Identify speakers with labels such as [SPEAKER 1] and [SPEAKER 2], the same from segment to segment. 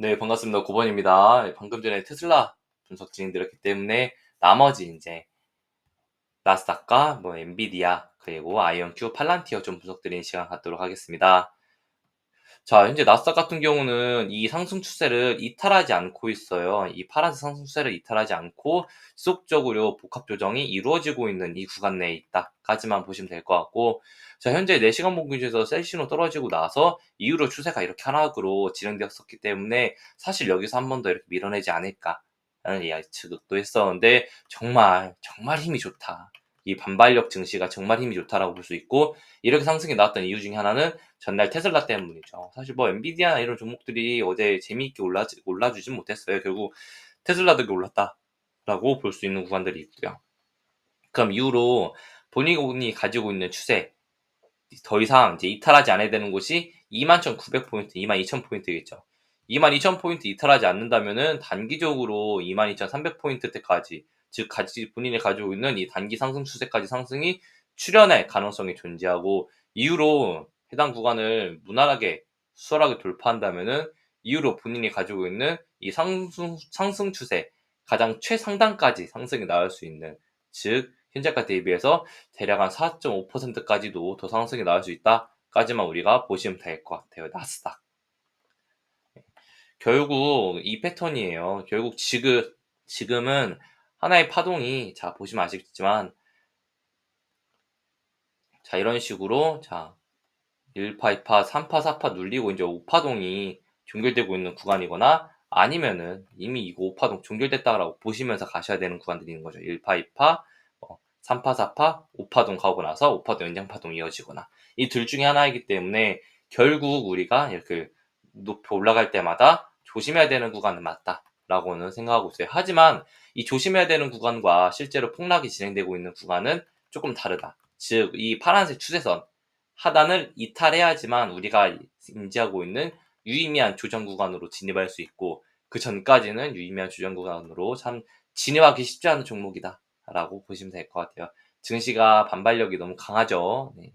[SPEAKER 1] 네, 반갑습니다. 고번입니다. 방금 전에 테슬라 분석 진행드렸기 때문에 나머지 이제 나스닥과 뭐 엔비디아 그리고 아이언큐, 팔란티어 좀 분석드리는 시간 갖도록 하겠습니다. 자, 현재 나스닥 같은 경우는 이 상승 추세를 이탈하지 않고 있어요. 이 파란색 상승 추세를 이탈하지 않고 지속적으로 복합 조정이 이루어지고 있는 이 구간 내에 있다까지만 보시면 될 것 같고, 자, 현재 4시간 봉기에서 셀시로 떨어지고 나서 이후로 추세가 이렇게 하락으로 진행되었었기 때문에 사실 여기서 한 번 더 이렇게 밀어내지 않을까. 라는 예측도 했었는데 정말 정말 힘이 좋다. 이 반발력 증시가 정말 힘이 좋다라고 볼 수 있고 이렇게 상승이 나왔던 이유 중에 하나는 전날 테슬라 때문이죠. 사실 뭐 엔비디아나 이런 종목들이 어제 재미있게 올라 올라주진 못했어요. 결국 테슬라도 올랐다라고 볼 수 있는 구간들이 있고요. 그럼 이후로 본인이 가지고 있는 추세 더 이상 이제 이탈하지 않아야 되는 곳이 21,900포인트, 22,000포인트겠죠. 22,000포인트 이탈하지 않는다면은 단기적으로 22,300포인트 때까지 즉 가지 본인이 가지고 있는 이 단기 상승 추세까지 상승이 출현할 가능성이 존재하고 이후로 해당 구간을 무난하게 수월하게 돌파한다면은 이후로 본인이 가지고 있는 이 상승 상승 추세 가장 최상단까지 상승이 나올 수 있는 즉 현재가 대비해서 대략 한 4.5%까지도 더 상승이 나올 수 있다까지만 우리가 보시면 될 것 같아요. 나스닥. 결국 이 패턴이에요. 결국 지금 지금은 하나의 파동이 자 보시면 아시겠지만 자 이런 식으로 자 1파, 2파, 3파, 4파 눌리고 이제 5파동이 종결되고 있는 구간이거나 아니면은 이미 이거 5파동 종결됐다라고 보시면서 가셔야 되는 구간들이 있는 거죠. 1파, 2파, 3파, 4파, 5파동 가고 나서 5파동 연장파동 이어지거나 이 둘 중에 하나이기 때문에 결국 우리가 이렇게 높이 올라갈 때마다 조심해야 되는 구간은 맞다 라고는 생각하고 있어요. 하지만 이 조심해야 되는 구간과 실제로 폭락이 진행되고 있는 구간은 조금 다르다. 즉, 이 파란색 추세선 하단을 이탈해야지만 우리가 인지하고 있는 유의미한 조정 구간으로 진입할 수 있고 그 전까지는 유의미한 조정 구간으로 참 진입하기 쉽지 않은 종목이다. 라고 보시면 될 것 같아요. 증시가 반발력이 너무 강하죠. 네.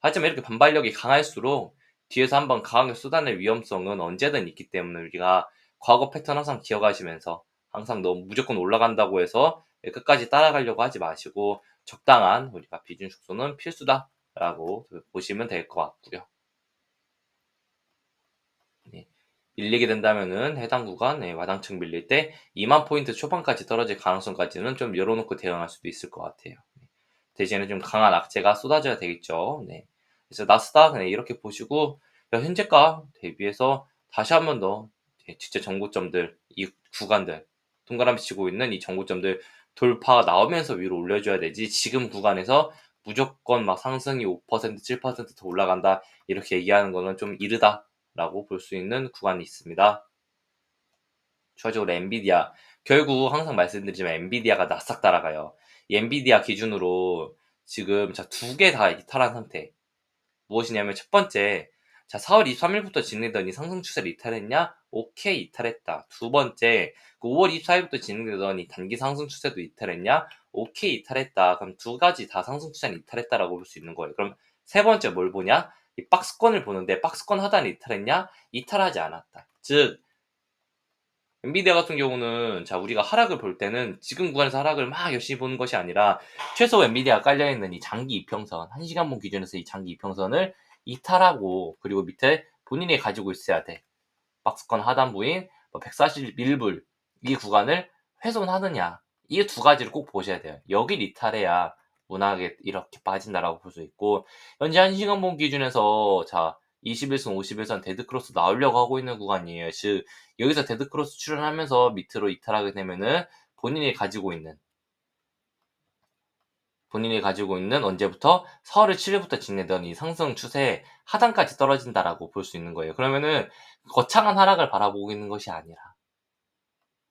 [SPEAKER 1] 하지만 이렇게 반발력이 강할수록 뒤에서 한번 강하게 쏟아낼 위험성은 언제든 있기 때문에 우리가 과거 패턴 항상 기억하시면서 항상 너무 무조건 올라간다고 해서 끝까지 따라가려고 하지 마시고 적당한 우리가 비중 축소는 필수다라고 보시면 될 것 같고요. 네. 밀리게 된다면은 해당 구간 네, 와당층 밀릴 때 2만 포인트 초반까지 떨어질 가능성까지는 좀 열어놓고 대응할 수도 있을 것 같아요. 네. 대신에 좀 강한 악재가 쏟아져야 되겠죠. 네. 그래서 나스닥 네, 이렇게 보시고 현재가 대비해서 다시 한 번 더 네, 진짜 정고점들 이 구간들 동그라미 치고 있는 이 정고점들 돌파가 나오면서 위로 올려줘야 되지 지금 구간에서 무조건 막 상승이 5% 7%더 올라간다 이렇게 얘기하는 거는 좀 이르다 라고 볼 수 있는 구간이 있습니다. 추가적으로 엔비디아 결국 항상 말씀드리지만 엔비디아가 나싹 따라가요. 이 엔비디아 기준으로 지금 두 개 다 이탈한 상태. 무엇이냐면 첫 번째 자, 4월 23일부터 진행되던 이 상승 추세를 이탈했냐? 오케이, 이탈했다. 두 번째, 그 5월 24일부터 진행되던 이 단기 상승 추세도 이탈했냐? 오케이, 이탈했다. 그럼 두 가지 다 상승 추세는 이탈했다라고 볼 수 있는 거예요. 그럼 세 번째 뭘 보냐? 이 박스권을 보는데 박스권 하단에 이탈했냐? 이탈하지 않았다. 즉, 엔비디아 같은 경우는 자 우리가 하락을 볼 때는 지금 구간에서 하락을 막 열심히 보는 것이 아니라 최소 엔비디아 깔려있는 이 장기 이평선 1시간봉 기준에서 이 장기 이평선을 이탈하고 그리고 밑에 본인이 가지고 있어야 돼. 박스권 하단부인 141불 뭐이 구간을 훼손하느냐 이 두 가지를 꼭 보셔야 돼요. 여길 이탈해야 무난하게 이렇게 빠진다라고 볼 수 있고 현재 1시간봉 기준에서 자 21선, 51선 데드크로스 나오려고 하고 있는 구간이에요. 즉 여기서 데드크로스 출현하면서 밑으로 이탈하게 되면은 본인이 가지고 있는 본인이 가지고 있는 언제부터 4월 7일부터 진행되던 이 상승 추세 하단까지 떨어진다라고 볼 수 있는 거예요. 그러면은 거창한 하락을 바라보고 있는 것이 아니라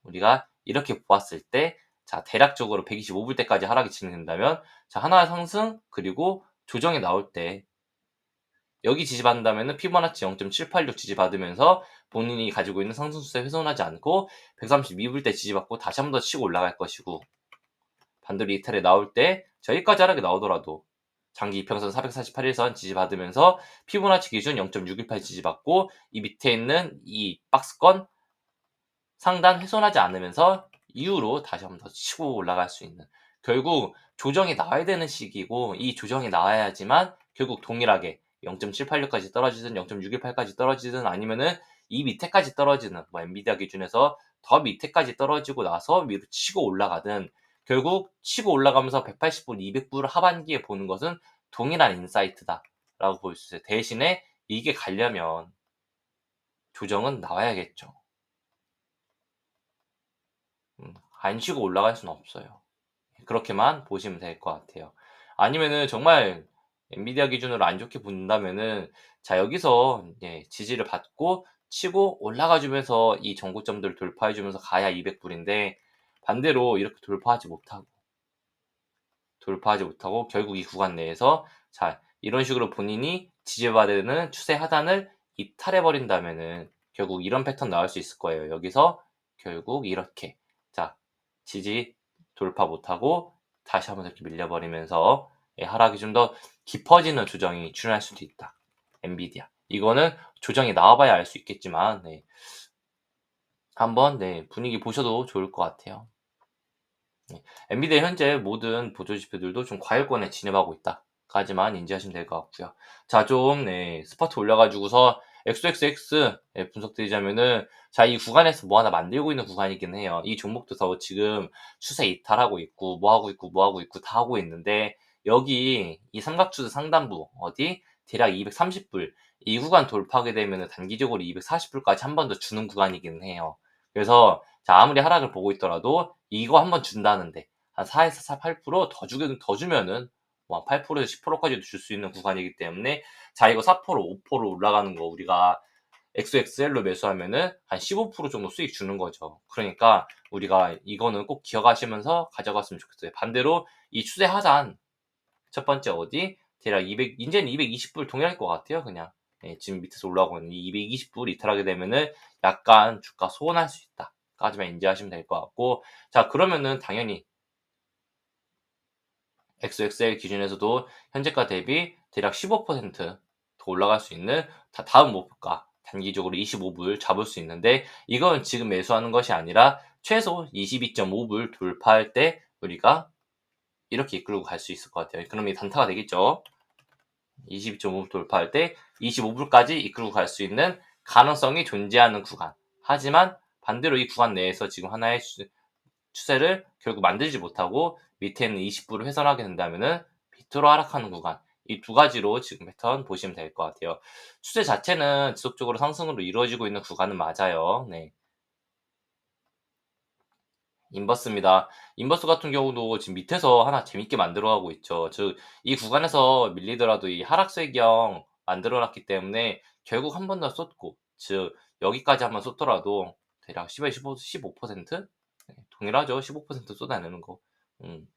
[SPEAKER 1] 우리가 이렇게 보았을 때 자, 대략적으로 125불 때까지 하락이 진행된다면 자, 하나의 상승 그리고 조정이 나올 때 여기 지지받는다면 피보나치 0.786 지지받으면서 본인이 가지고 있는 상승 추세 훼손하지 않고 132불 때 지지받고 다시 한 번 더 치고 올라갈 것이고 반도리 이탈에 나올 때 저기까지 하락이 나오더라도 장기 이평선 448일선 지지받으면서 피보나치 기준 0.618 지지받고 이 밑에 있는 이 박스권 상단 훼손하지 않으면서 이후로 다시 한번 더 치고 올라갈 수 있는 결국 조정이 나와야 되는 시기고 이 조정이 나와야지만 결국 동일하게 0.786까지 떨어지든 0.618까지 떨어지든 아니면은 이 밑에까지 떨어지는 뭐 엔비디아 기준에서 더 밑에까지 떨어지고 나서 위로 치고 올라가든 결국 치고 올라가면서 180불, 200불 하반기에 보는 것은 동일한 인사이트다라고 볼 수 있어요. 대신에 이게 가려면 조정은 나와야겠죠. 음, 안 쉬고 올라갈 수는 없어요. 그렇게만 보시면 될 것 같아요. 아니면은 정말 엔비디아 기준으로 안 좋게 본다면은 자 여기서 예, 지지를 받고 치고 올라가 주면서 이 전고점들을 돌파해 주면서 가야 200불인데 반대로 이렇게 돌파하지 못하고 돌파하지 못하고 결국 이 구간 내에서 자 이런 식으로 본인이 지지받는 추세 하단을 이탈해 버린다면은 결국 이런 패턴 나올 수 있을 거예요. 여기서 결국 이렇게 자 지지 돌파 못하고 다시 한번 이렇게 밀려버리면서 예, 하락이 좀 더 깊어지는 조정이 출현할 수도 있다. 엔비디아. 이거는 조정이 나와봐야 알 수 있겠지만 네. 한번 네, 분위기 보셔도 좋을 것 같아요. 네. 엔비디아 현재 모든 보조지표들도 좀 과열권에 진입하고 있다. 까지만 인지하시면 될 것 같고요. 자, 좀 네, 스파트 올려가지고서 XXX 예, 분석드리자면은 자, 이 구간에서 뭐 하나 만들고 있는 구간이긴 해요. 이 종목도 더 지금 추세 이탈하고 있고 뭐 하고 있고 뭐 하고 있고 다 하고 있는데 여기 이 삼각추세 상단부 어디 대략 230불 이 구간 돌파하게 되면 단기적으로 240불까지 한 번 더 주는 구간이긴 해요. 그래서 자, 아무리 하락을 보고 있더라도 이거 한번 준다는데 한 4에서 8%더 주면 더 주면은 뭐 8%에서 10%까지도 줄 수 있는 구간이기 때문에 자 이거 4% 5% 올라가는 거 우리가 XXL로 매수하면은 한 15% 정도 수익 주는 거죠. 그러니까 우리가 이거는 꼭 기억하시면서 가져갔으면 좋겠어요. 반대로 이 추세 하단 첫 번째 어디 대략 200 이제는 220불 동일할 것 같아요. 그냥 예, 지금 밑에서 올라오고 있는 220불 이탈하게 되면은 약간 주가 소원할 수 있다. 까지만 인지하시면 될 것 같고 자 그러면은 당연히 XXL 기준에서도 현재가 대비 대략 15%더 올라갈 수 있는 다음 목표가 단기적으로 25불 잡을 수 있는데 이건 지금 매수하는 것이 아니라 최소 22.5불 돌파할 때 우리가 이렇게 이끌고 갈 수 있을 것 같아요. 그럼 이 단타가 되겠죠. 22.5불 돌파할 때 25불까지 이끌고 갈 수 있는 가능성이 존재하는 구간. 하지만 반대로 이 구간 내에서 지금 하나의 추세를 결국 만들지 못하고 밑에는 20불을 훼손하게 된다면은 밑으로 하락하는 구간. 이 두 가지로 지금 패턴 보시면 될 것 같아요. 추세 자체는 지속적으로 상승으로 이루어지고 있는 구간은 맞아요. 네. 인버스입니다. 인버스 같은 경우도 지금 밑에서 하나 재밌게 만들어가고 있죠. 즉, 이 구간에서 밀리더라도 이 하락세 경 만들어놨기 때문에 결국 한 번 더 쏟고, 즉, 여기까지 한번 쏟더라도 대략 10에 15, 15%? 네, 동일하죠. 15% 쏟아내는 거. 음,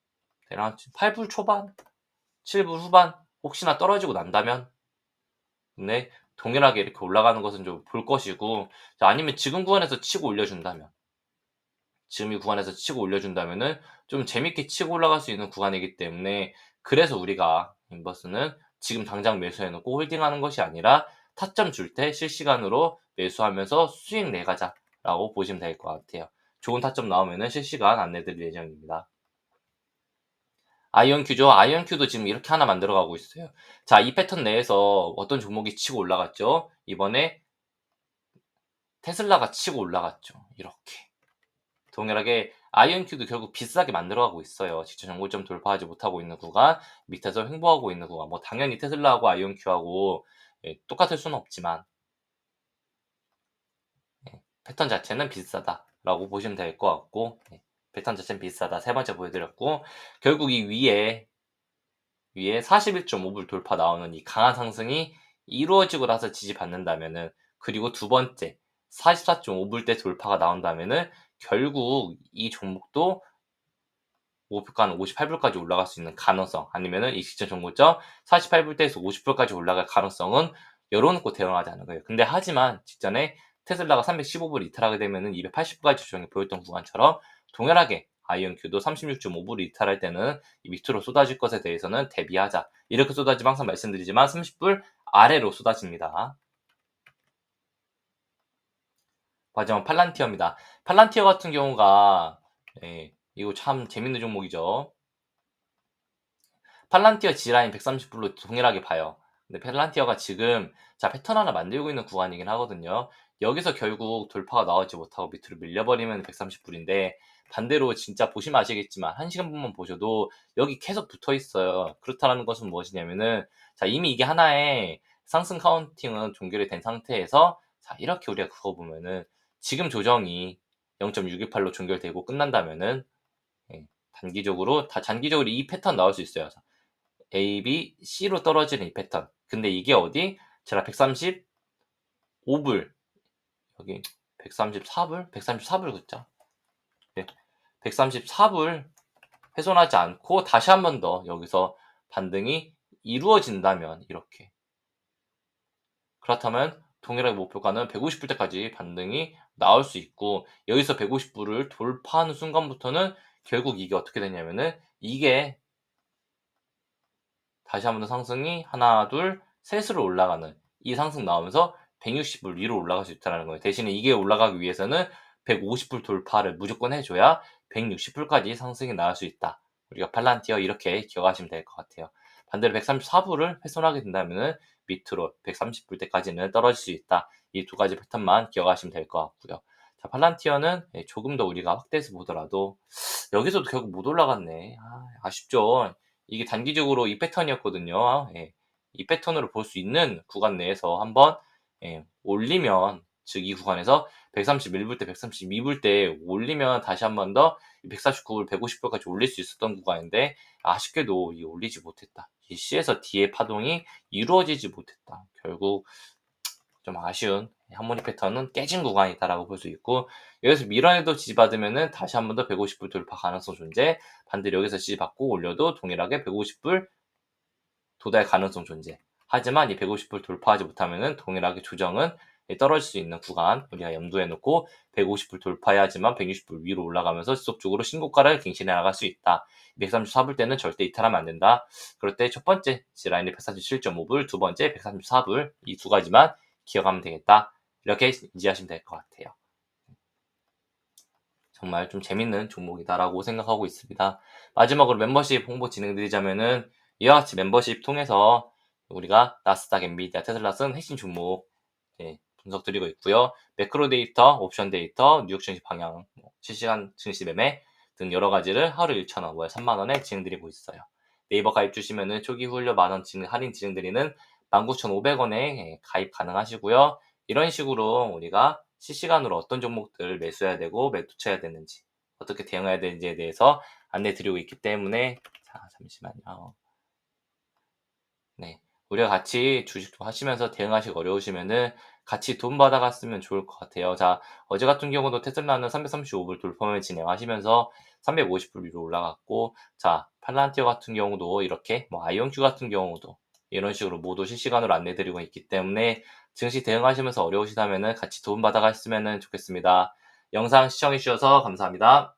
[SPEAKER 1] 대략 8불 초반, 7불 후반, 혹시나 떨어지고 난다면, 네, 동일하게 이렇게 올라가는 것은 좀 볼 것이고, 자, 아니면 지금 구간에서 치고 올려준다면, 지금 이 구간에서 치고 올려준다면은 좀 재밌게 치고 올라갈 수 있는 구간이기 때문에 그래서 우리가 인버스는 지금 당장 매수해놓고 홀딩하는 것이 아니라 타점 줄 때 실시간으로 매수하면서 수익 내가자 라고 보시면 될 것 같아요. 좋은 타점 나오면은 실시간 안내드릴 예정입니다. 아이언큐죠. 아이언큐도 지금 이렇게 하나 만들어가고 있어요. 자, 이 패턴 내에서 어떤 종목이 치고 올라갔죠? 이번에 테슬라가 치고 올라갔죠. 이렇게. 동일하게 아이언큐도 결국 비싸게 만들어가고 있어요. 직접 정고점 돌파하지 못하고 있는 구간, 밑에서 횡보하고 있는 구간. 뭐 당연히 테슬라하고 아이언큐하고 예, 똑같을 수는 없지만 예, 패턴 자체는 비싸다라고 보시면 될 것 같고 예, 패턴 자체는 비싸다. 세 번째 보여드렸고 결국 이 위에 위에 41.5불 돌파 나오는 이 강한 상승이 이루어지고 나서 지지받는다면은 그리고 두 번째 44.5불 대 돌파가 나온다면은 결국 이 종목도 목표가는 58불까지 올라갈 수 있는 가능성 아니면은 이 시점 정고점 48불대에서 50불까지 올라갈 가능성은 열어놓고 대응하자는 거예요. 근데 하지만 직전에 테슬라가 315불 이탈하게 되면은 280불까지 조정이 보였던 구간처럼 동일하게 아이언큐도 36.5불 이탈할 때는 이 밑으로 쏟아질 것에 대해서는 대비하자. 이렇게 쏟아지면 항상 말씀드리지만 30불 아래로 쏟아집니다. 마지막 팔란티어입니다. 팔란티어 같은 경우가 예, 이거 참 재밌는 종목이죠. 팔란티어 G라인 130불로 동일하게 봐요. 근데 팔란티어가 지금 자 패턴 하나 만들고 있는 구간이긴 하거든요. 여기서 결국 돌파가 나오지 못하고 밑으로 밀려버리면 130불인데 반대로 진짜 보시면 아시겠지만 한 시간 분만 보셔도 여기 계속 붙어 있어요. 그렇다는 것은 무엇이냐면은 자 이미 이게 하나의 상승 카운팅은 종결이 된 상태에서 자 이렇게 우리가 그거 보면은 지금 조정이 0.628로 종결되고 끝난다면은 예, 단기적으로 다 단기적으로 이 패턴 나올 수 있어요. A, B, C로 떨어지는 이 패턴. 근데 이게 어디? 제가 135불 여기 134불? 134불 그죠? 네. 134불 훼손하지 않고 다시 한 번 더 여기서 반등이 이루어진다면 이렇게 그렇다면 동일하게 목표가는 150불 때까지 반등이 나올 수 있고 여기서 150불을 돌파하는 순간부터는 결국 이게 어떻게 되냐면은 이게 다시 한 번 더 상승이 하나 둘 셋으로 올라가는 이 상승 나오면서 160불 위로 올라갈 수 있다는 거예요. 대신에 이게 올라가기 위해서는 150불 돌파를 무조건 해줘야 160불까지 상승이 나올 수 있다. 우리가 팔란티어 이렇게 기억하시면 될 것 같아요. 반대로 134불을 훼손하게 된다면 밑으로 130불 때까지는 떨어질 수 있다. 이 두 가지 패턴만 기억하시면 될 것 같고요. 자, 팔란티어는 예, 조금 더 우리가 확대해서 보더라도 여기서도 결국 못 올라갔네. 아, 쉽죠 이게 단기적으로 이 패턴이었거든요. 예, 이 패턴으로 볼 수 있는 구간 내에서 한번 예, 올리면 즉 이 구간에서 131불 때 132불 때 올리면 다시 한 번 더 149불 150불까지 올릴 수 있었던 구간인데 아쉽게도 이 올리지 못했다. 이 C에서 D의 파동이 이루어지지 못했다. 결국 좀 아쉬운 한모니 패턴은 깨진 구간이다라고 볼 수 있고 여기서 밀어내도 지지받으면은 다시 한 번 더 150불 돌파 가능성 존재 반대로 여기서 지지받고 올려도 동일하게 150불 도달 가능성 존재 하지만 이 150불 돌파하지 못하면은 동일하게 조정은 떨어질 수 있는 구간 우리가 염두에 놓고 150불 돌파해야지만 160불 위로 올라가면서 지속적으로 신고가를 갱신해 나갈 수 있다. 134불 때는 절대 이탈하면 안 된다. 그럴 때 첫 번째 G라인이 137.5불, 두 번째 134불 이 두 가지만 기억하면 되겠다. 이렇게 인지하시면 될 것 같아요. 정말 좀 재밌는 종목이다라고 생각하고 있습니다. 마지막으로 멤버십 홍보 진행드리자면은 이와 같이 멤버십 통해서 우리가 나스닥, 엔비디아, 테슬라슨 핵심 종목 네, 분석 드리고 있고요. 매크로 데이터, 옵션 데이터, 뉴욕 증시 방향, 뭐 실시간 증시 매매 등 여러 가지를 하루 1,000원, 월 3만 원에 진행드리고 있어요. 네이버 가입 주시면은 초기 후일료 만원 할인 진행드리는 19,500원에 가입 가능하시고요. 이런 식으로 우리가 실시간으로 어떤 종목들을 매수해야 되고 매도쳐야 되는지 어떻게 대응해야 되는지에 대해서 안내 드리고 있기 때문에 자 잠시만요. 네, 우리가 같이 주식 좀 하시면서 대응하시기 어려우시면은 같이 돈 받아갔으면 좋을 것 같아요. 자, 어제 같은 경우도 테슬라는 335불 돌파을 진행하시면서 350불 위로 올라갔고, 자, 팔란티어 같은 경우도 이렇게, 뭐, 아이온큐 같은 경우도 이런 식으로 모두 실시간으로 안내드리고 있기 때문에 증시 대응하시면서 어려우시다면 같이 도움 받아갔으면 좋겠습니다. 영상 시청해주셔서 감사합니다.